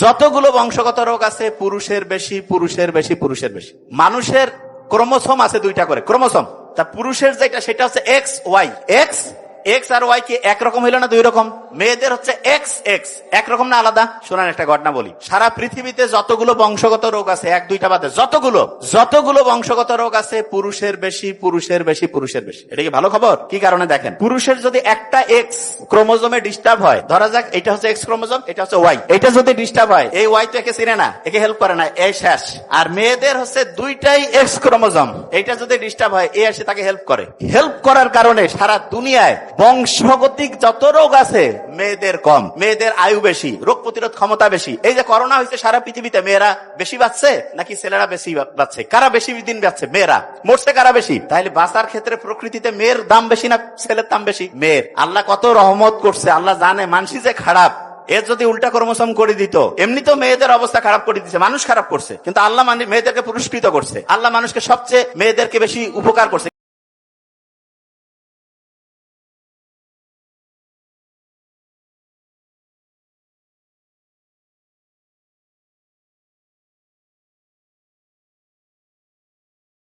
যতগুলো বংশগত রোগ আছে, পুরুষের বেশি পুরুষের বেশি পুরুষের বেশি। মানুষের ক্রোমোসোম আছে দুইটা করে, ক্রোমোসোম। তা পুরুষের যেটা, সেটা হচ্ছে এক্স ওয়াই এক্স এক্স আর ওয়াই কি একরকম হইল না দুই রকম? মেয়েদের হচ্ছে এক্স এক্স একরকম না আলাদা? শোনান একটা ঘটনা বলি। সারা পৃথিবীতে যতগুলো বংশগত রোগ আছে, এক, দুইটা বাদে, যতগুলো যতগুলো বংশগত রোগ আছে, পুরুষের বেশি পুরুষের বেশি পুরুষের বেশি। এটা কি ভালো খবর? কি কারণে দেখেন? পুরুষের যদি একটা এক্স ক্রোমোজোমে ডিস্টার্ব হয়, ধরা যাক এটা হচ্ছে এক্স ক্রোমোজোম, এটা হচ্ছে ওয়াই এটা যদি ডিস্টার্ব হয়, এই ওয়াই তো একে চিনে না, একে হেল্প করে না, এই শেষ। আর মেয়েদের হচ্ছে দুইটাই এক্স ক্রোমোজোম। এটা যদি ডিস্টার্ব হয়, এ এসে তাকে হেল্প করে। হেল্প করার কারণে সারা দুনিয়ায় বংশগতিক যত রোগ আছে মেয়েদের কম, মেয়েদের আয়ু বেশি, রোগ প্রতিরোধ ক্ষমতা বেশি। এই যে করোনা হয়েছে, সারা পৃথিবীতে মেয়েরা বেশি বাঁচছে, নাকি ছেলেরা বেশি বাঁচছে? কারা বেশি দিন বাঁচছে? মেয়েরা। মরছে কারা বেশি? তাহলে বাঁচার ক্ষেত্রে প্রকৃতিতে মেয়ের দাম বেশি না ছেলের দাম বেশি? মেয়ের। আল্লাহ কত রহমত করছে, আল্লাহ জানে, মানসি যে খারাপ এর যদি উল্টা কর্মসম করে দিত, এমনি তো মেয়েদের অবস্থা খারাপ করে দিচ্ছে মানুষ খারাপ করছে। কিন্তু আল্লাহ মানে মেয়েদেরকে পুরস্কৃত করছে। আল্লাহ মানুষকে সবচেয়ে মেয়েদেরকে বেশি উপকার করছে।